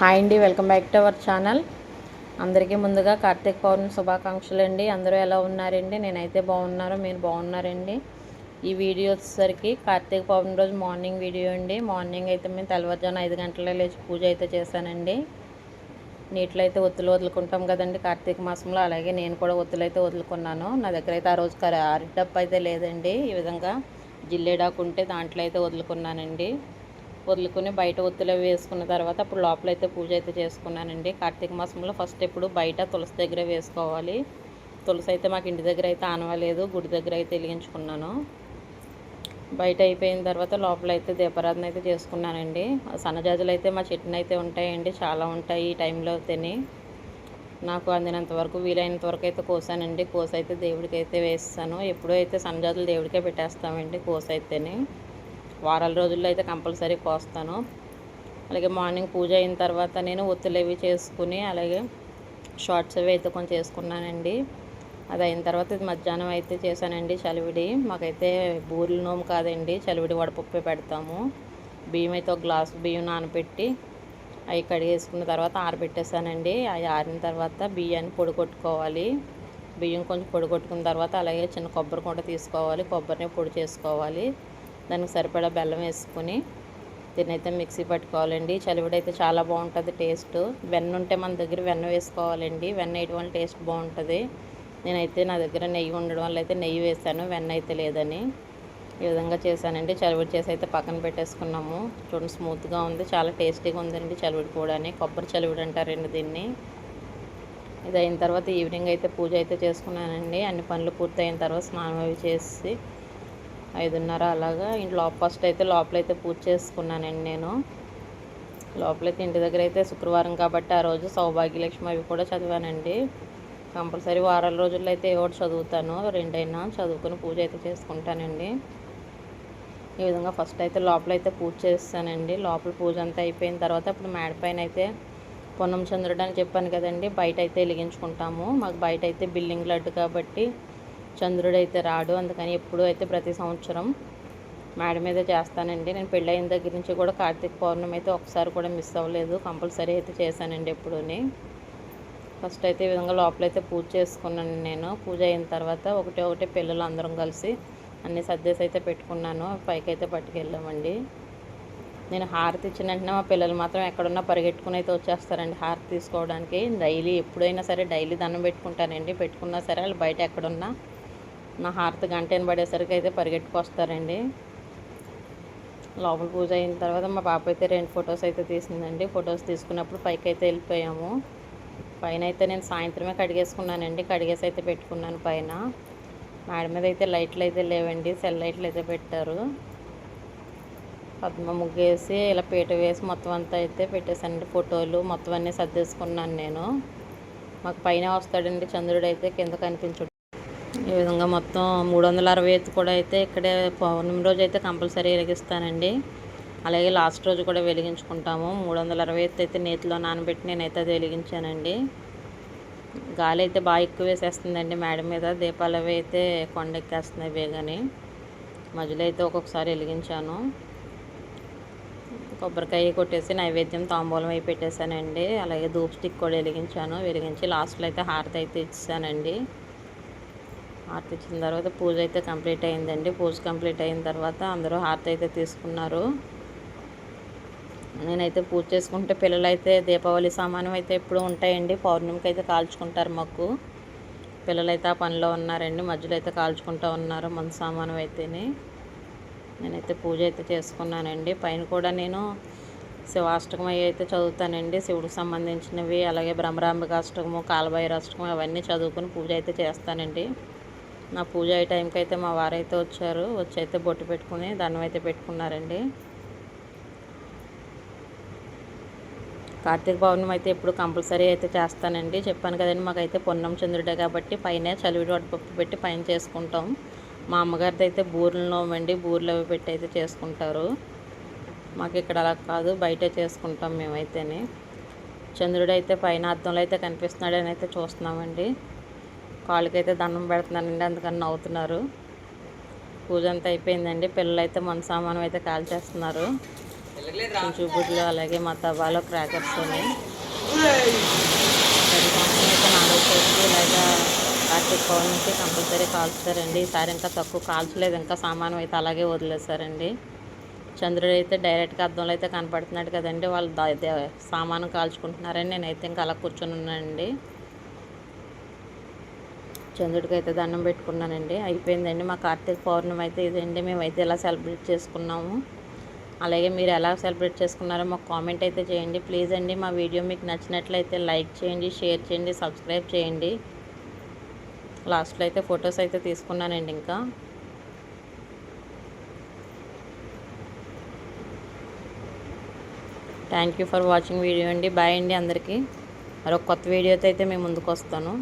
Hi అండి welcome back to our channel. అందరికీ ముందుగా కార్తీక పౌర్ణమి శుభాకాంక్షలు అండి అందరూ ఎలా ఉన్నారండి? నేనైతే బాగున్నాను మీరు బాగున్నారండి? ఈ వీడియో వచ్చేసరికి కార్తీక పౌర్ణమి రోజు మార్నింగ్ వీడియో అండి. మార్నింగ్ అయితే మేము తెల్లవారుజామున ఐదు గంటల లేచి పూజ అయితే చేశానండి. నీటిలో అయితే ఒత్తులు వదులుకుంటాం కదండి కార్తీక మాసంలో. అలాగే నేను కూడా ఒత్తులు అయితే వదులుకున్నాను. నా దగ్గర అయితే ఆ రోజు అరిటప్పు అయితే లేదండి. ఈ విధంగా జిల్లేడాకు ఉంటే దాంట్లో అయితే వదులుకున్నానండి. వదులుకొని బయట ఒత్తులు వేసుకున్న తర్వాత అప్పుడు లోపలైతే పూజ అయితే చేసుకున్నానండి. కార్తీక మాసంలో ఫస్ట్ ఎప్పుడు బయట తులసి దగ్గర వేసుకోవాలి. తులసి అయితే మాకు ఇంటి దగ్గర అయితే ఆనవలేదు గుడి దగ్గర అయితే వెలిగించుకున్నాను. బయట అయిపోయిన తర్వాత లోపల అయితే దీపారాధన అయితే చేసుకున్నానండి. సన్నజాజులు అయితే మా చెట్టున అయితే ఉంటాయండి చాలా ఉంటాయి ఈ టైంలో తిని. నాకు అందినంత వరకు వీలైనంత వరకు అయితే కోసానండి. కోస అయితే దేవుడికి అయితే వేస్తాను. ఎప్పుడూ అయితే సన్నజాజులు దేవుడికే పెట్టేస్తామండి కోస అయితేనే వారాల రోజుల్లో అయితే కంపల్సరీ కోస్తాను. అలాగే మార్నింగ్ పూజ అయిన తర్వాత నేను ఒత్తులు అవి చేసుకుని అలాగే షార్ట్స్ అవి అయితే కొంచెం చేసుకున్నానండి. అది అయిన తర్వాత ఇది మధ్యాహ్నం అయితే చేశానండి చలివిడి. మాకైతే బూరెల నోము కాదండి చలివిడి వడపప్పు పెడతాము. బియ్యం అయితే ఒక గ్లాసు బియ్యం నానబెట్టి అవి కడిగేసుకున్న తర్వాత ఆరబెట్టేసానండి అవి ఆరిన తర్వాత బియ్యాన్ని పొడి కొట్టుకోవాలి. బియ్యం కొంచెం పొడి కొట్టుకున్న తర్వాత అలాగే చిన్న కొబ్బరి కూడా తీసుకోవాలి. కొబ్బరిని పొడి చేసుకోవాలి. దానికి సరిపడా బెల్లం వేసుకొని దీన్నైతే మిక్సీ పట్టుకోవాలండి. చలివిడైతే చాలా బాగుంటుంది టేస్ట్. వెన్న ఉంటే మన దగ్గర వెన్న వేసుకోవాలండి. వెన్న వేయడం వల్ల టేస్ట్ బాగుంటుంది. నేనైతే నా దగ్గర నెయ్యి ఉండడం వల్ల అయితే నెయ్యి వేసాను. వెన్న అయితే లేదని ఈ విధంగా చేశానండి. చలివిడి చేసి అయితే పక్కన పెట్టేసుకున్నాము. చూడండి స్మూత్గా ఉంది. చాలా టేస్టీగా ఉందండి చలివిడి కూడా కొబ్బరి చలివిడి అంటారండి దీన్ని? ఇది అయిన తర్వాత ఈవినింగ్ అయితే పూజ అయితే చేసుకున్నానండి. అన్ని పనులు పూర్తయిన తర్వాత స్నానం అవి చేసి ఐదున్నర అలాగా. ఇంట్లో ఫస్ట్ అయితే లోపలైతే పూజ చేసుకున్నానండి నేను. లోపలైతే ఇంటి దగ్గర అయితే శుక్రవారం కాబట్టి ఆ రోజు సౌభాగ్యలక్ష్మి అవి కూడా చదివానండి. కంపల్సరీ వారాల రోజుల్లో అయితే ఏవో చదువుతాను. రెండైనా చదువుకుని పూజ అయితే చేసుకుంటానండి. ఈ విధంగా ఫస్ట్ అయితే లోపల అయితే పూజ చేస్తానండి. లోపల పూజ అంతా అయిపోయిన తర్వాత ఇప్పుడు మేడ పైన అయితే పొన్నం చంద్రుడు అని చెప్పాను కదండి. బయట అయితే వెలిగించుకుంటాము. మాకు బయట అయితే బిల్డింగ్ లడ్డు కాబట్టి చంద్రుడు అయితే రాడు. అందుకని ఎప్పుడూ అయితే ప్రతి సంవత్సరం మేడ మీద చేస్తానండి. నేను పెళ్ళైన దగ్గర నుంచి కూడా కార్తీక పౌర్ణమి అయితే ఒకసారి కూడా మిస్ అవ్వలేదు. కంపల్సరీ అయితే చేశానండి ఎప్పుడూని. ఫస్ట్ అయితే ఈ విధంగా లోపలైతే పూజ చేసుకున్నాను నేను. పూజ అయిన తర్వాత ఒకటి ఒకటి పిల్లలు అందరం కలిసి అన్ని సర్దేసి అయితే పెట్టుకున్నాను. పైకి అయితే పట్టుకెళ్ళామండి. నేను హారతి ఇచ్చిన వెంటనే మా పిల్లలు మాత్రం ఎక్కడున్నా పరిగెట్టుకుని అయితే వచ్చేస్తారండి హారతి తీసుకోవడానికి. డైలీ ఎప్పుడైనా సరే డైలీ దండం పెట్టుకుంటానండి. పెట్టుకున్నా సరే వాళ్ళు బయట ఎక్కడున్నా నా హారతి గంట పడేసరికి అయితే పరిగెట్టుకొస్తారండి. లోపల పూజ అయిన తర్వాత మా పాప అయితే రెండు ఫొటోస్ అయితే తీసిందండి. ఫొటోస్ తీసుకున్నప్పుడు పైకి అయితే వెళ్ళిపోయాము. పైన అయితే నేను సాయంత్రమే కడిగేసుకున్నానండి. కడిగేసి అయితే పెట్టుకున్నాను పైన. మేడ మీద అయితే లైట్లు అయితే లేవండి. సెల్ లైట్లు అయితే పెట్టారు. పద్మ ముగ్గేసి ఇలా పీట వేసి మొత్తం అంతా అయితే పెట్టేశానండి. ఫోటోలు మొత్తం అన్నీ సర్దేసుకున్నాను నేను. మాకు పైన వస్తాడండి చంద్రుడు అయితే కింద కనిపించడు ఈ విధంగా మొత్తం మూడు వందల అరవై ఎత్తు కూడా అయితే ఇక్కడే పౌర్ణమి రోజు అయితే కంపల్సరీ వెలిగిస్తానండి. అలాగే లాస్ట్ రోజు కూడా వెలిగించుకుంటాము. మూడు వందల అరవై ఎత్తు అయితే నేతిలో నానబెట్టి నేనైతే అది వెలిగించానండి. గాలి అయితే బాగా ఎక్కువ వేసేస్తుందండి మేడ మీద. దీపాలు అవి అయితే కొండెక్కేస్తున్నాయి వేగని. మధ్యలో అయితే ఒక్కొక్కసారి వెలిగించాను. కొబ్బరికాయ కొట్టేసి నైవేద్యం తాంబూలం అయి పెట్టేశానండి. అలాగే ధూప్ స్టిక్ కూడా వెలిగించాను. వెలిగించి లాస్ట్లో అయితే హారతి అయితే ఇచ్చానండి హారతి ఇచ్చిన తర్వాత పూజ అయితే కంప్లీట్ అయిందండి. పూజ కంప్లీట్ అయిన తర్వాత అందరూ హారతి అయితే తీసుకున్నారు. నేనైతే పూజ చేసుకుంటే పిల్లలు అయితే దీపావళి సామానం అయితే ఎప్పుడు ఉంటాయండి. పౌర్ణమికి అయితే కాల్చుకుంటారు మాకు. పిల్లలు అయితే ఆ పనిలో ఉన్నారండి. మధ్యలో అయితే కాల్చుకుంటూ ఉన్నారు మన సామానం అయితేనే. నేనైతే పూజ అయితే చేసుకున్నానండి. పైన కూడా నేను శివాష్టకమయ్య అయితే చదువుతానండి. శివుడికి సంబంధించినవి అలాగే బ్రహ్మరాంబిక అష్టకము అవన్నీ చదువుకుని పూజ అయితే చేస్తానండి. నా పూజ అయ్యే టైంకి అయితే మా వారైతే వచ్చారు. వచ్చి అయితే బొట్టు పెట్టుకుని దండం అయితే పెట్టుకున్నారండి. కార్తీక పౌర్ణమి అయితే ఎప్పుడు కంపల్సరీ అయితే చేస్తానండి. చెప్పాను కదండి మాకైతే పొన్నం చంద్రుడే కాబట్టి పైన చలివిడి వడపప్పు పెట్టి పైన చేసుకుంటాం. మా అమ్మగారిది అయితే బూరెలు అండి. బూరెలు అవి పెట్టి అయితే చేసుకుంటారు. మాకు ఇక్కడ అలా కాదు బయటే చేసుకుంటాం మేమైతేనే. చంద్రుడు అయితే పైన అద్దంలో అయితే కనిపిస్తున్నాడని అయితే చూస్తున్నామండి. కాళ్ళకైతే దండం పెడుతున్నానండి అందుకని నవ్వుతున్నారు. పూజ అంతా అయిపోయిందండి. పిల్లలు అయితే మన సామానం అయితే కాల్చేస్తున్నారు. చూపుట్లు అలాగే మా తవ్వాలో క్రాకర్స్ ఉన్నాయి. అయితే నాలుగు ఇలాగా కార్తీక పౌర్ణమికి కంపల్సరీ కాల్చుతారండి. ఈసారి ఇంకా తక్కువ కాల్చలేదు. ఇంకా సామానం అయితే అలాగే వదిలేశారండి. చంద్రుడు అయితే డైరెక్ట్గా అద్దంలో అయితే కనపడుతున్నాడు కదండి. వాళ్ళు సామాను కాల్చుకుంటున్నారని నేనైతే ఇంకా అలా కూర్చొని ఉన్నానండి. చంద్రుడికి అయితే దండం పెట్టుకున్నానండి. అయిపోయిందండి. మా కార్తీక పౌర్ణమి అయితే ఇదండి. మేమైతే ఇలా సెలబ్రేట్ చేసుకున్నాము అలాగే మీరు ఎలా సెలబ్రేట్ చేసుకున్నారో మాకు కామెంట్ అయితే చేయండి. ప్లీజ్ అండి మా వీడియో మీకు నచ్చినట్లయితే లైక్ చేయండి షేర్ చేయండి సబ్స్క్రైబ్ చేయండి. లాస్ట్లో అయితే ఫొటోస్ అయితే తీసుకున్నానండి ఇంకా. Thank you for watching video అండి. బాయ్ అండి అందరికీ. మరొక కొత్త వీడియోతో అయితే మేము ముందుకు వస్తాను.